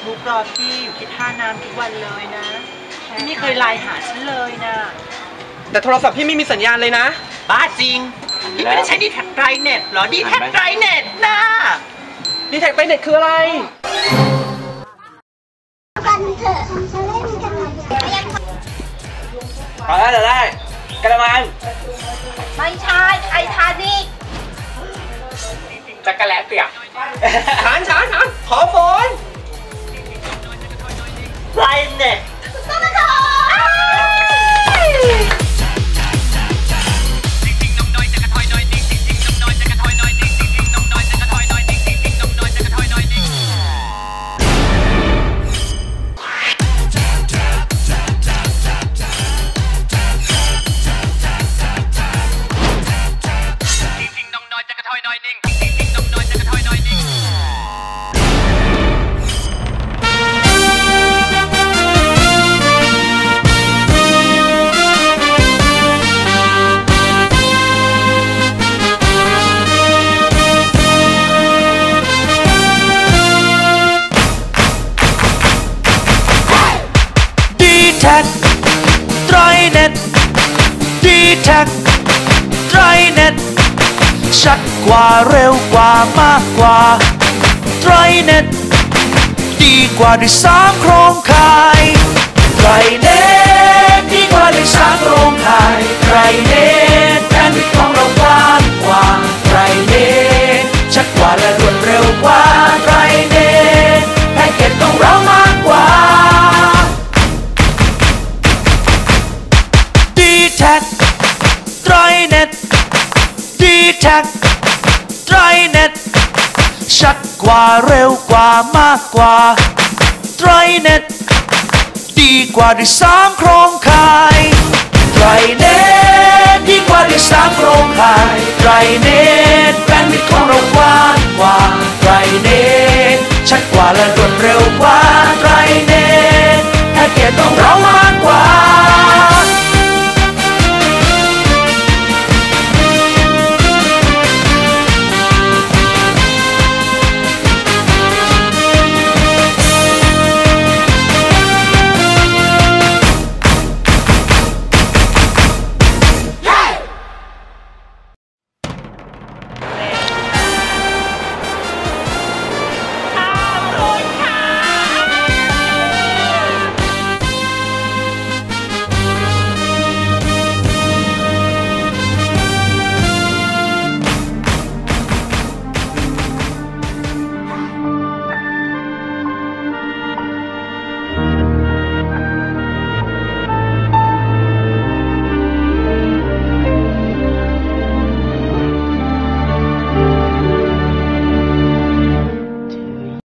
Facebook รอพี่อยู่ที่ท่าน้ำทุกวันเลยนะพี่ไม่เคยไลน์หาฉันเลยนะ แต่โทรศัพท์พี่ไม่มีสัญญาณเลยนะ บ้าจริง พี่ไม่ได้ใช้ดีแท็กไกรเน็ตหรอดีแท็กไกรเน็ตนะดีแท็กไปเน็ตคืออะไรกันเถอะจะเล่นกันหน่อยยังเอาได้ได้ได้กระมังไม่ใช่ไททานิกจักรแลเปียกฐานฐานฐานขอฝน ดีแท็กไตรเน็ตดีแท็กไตรเน็ต ชัดกว่าเร็วกว่ามากกว่าไตรเน็ตดีกว่าด้วยสามโครงข่ายไตรเน็ต ท็กไรเน็ตชัดกว่าเร็วกว่ามากกว่าไรเน็ตดีกว่าด้วยสามโครงข่ายไรเน็ตดีกว่าด้วยสามโครงข่ายไรเน็ตแบนด์วิดของเรากว้างกว่าไรเน็ตชัดกว่าและรวดเร็วกว่าไรเน็ตแพ็กียรต้องเรามา